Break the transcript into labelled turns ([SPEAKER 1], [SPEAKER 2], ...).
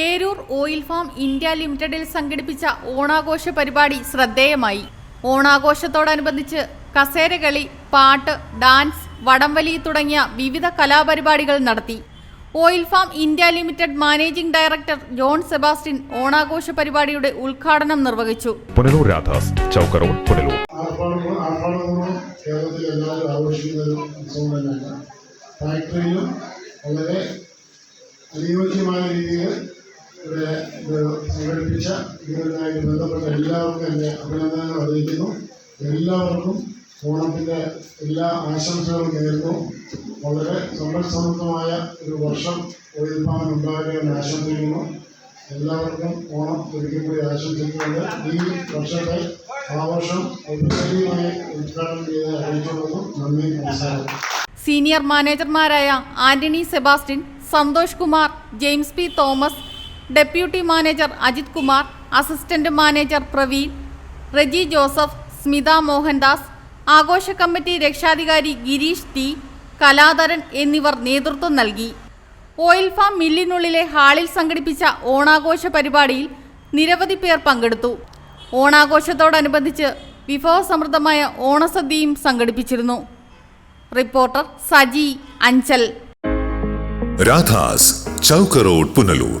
[SPEAKER 1] Eroor oil farm India ലിമിറ്റഡിൽ സംഘടിപ്പിച്ച ഓണാഘോഷ പരിപാടി ശ്രദ്ധേയമായി. ഓണാഘോഷത്തോടനുബന്ധിച്ച് കസേരകളി പാട്ട് ഡാൻസ് വടംവലി തുടങ്ങിയ വിവിധ കലാപരിപാടികൾ നടത്തി. Oil farm India limited managing director John Sebastian ഓണാഘോഷ പരിപാടിയുടെ ഉദ്ഘാടനം നിർവഹിച്ചു.
[SPEAKER 2] പുനലൂർ രാധാസ് പുനലൂർ.
[SPEAKER 3] ഫാക്ടറിയിലും വളരെ അനുയോജ്യമായ രീതിയിൽ ഇവിടെ സംഘടിപ്പിച്ച ഇതുമായി ബന്ധപ്പെട്ട എല്ലാവർക്കും എന്റെ അഭിനന്ദനങ്ങൾ അറിയിക്കുന്നു. എല്ലാവർക്കും ഓണത്തിന്റെ എല്ലാ ആശംസകളും നേരുന്നു. വളരെ സമ്പൽസമൃദ്ധമായ ഒരു വർഷം ഒഴിപ്പാൻ ഉണ്ടാകുമെന്ന് എന്ന് ആശംസിക്കുന്നു. എല്ലാവർക്കും ഓണം ഒരിക്കൽ കൂടി ആശംസിക്കുന്നുണ്ട്. ഈ വർഷത്തെ ആഘോഷം ഔപചാരികമായി ഉദ്ഘാടനം ചെയ്ത് അറിയിച്ചുകൊള്ളുന്നു നന്ദി നമസ്കാരം.
[SPEAKER 1] Senior മാനേജർമാരായ Antony Sebastian Santhosh Kumar James P Thomas deputy manager Ajith Kumar assistant manager Praveen Reji Joseph Smitha Mohandas ആഘോഷ കമ്മിറ്റി രക്ഷാധികാരി ഗിരീഷ് ടി കലാധരൻ എന്നിവർ നേതൃത്വം നൽകി. ഓയിൽ ഫാം മില്ലിനുള്ളിലെ ഹാളിൽ സംഘടിപ്പിച്ച ഓണാഘോഷ പരിപാടിയിൽ നിരവധി പേർ പങ്കെടുത്തു. ഓണാഘോഷത്തോടനുബന്ധിച്ച് വിഭവസമൃദ്ധമായ ഓണസദ്യയും സംഘടിപ്പിച്ചിരുന്നു. റിപ്പോർട്ടർ സജി അഞ്ചൽ.
[SPEAKER 4] രാധാസ് ചൗക്ക റോഡ് പുനലൂർ.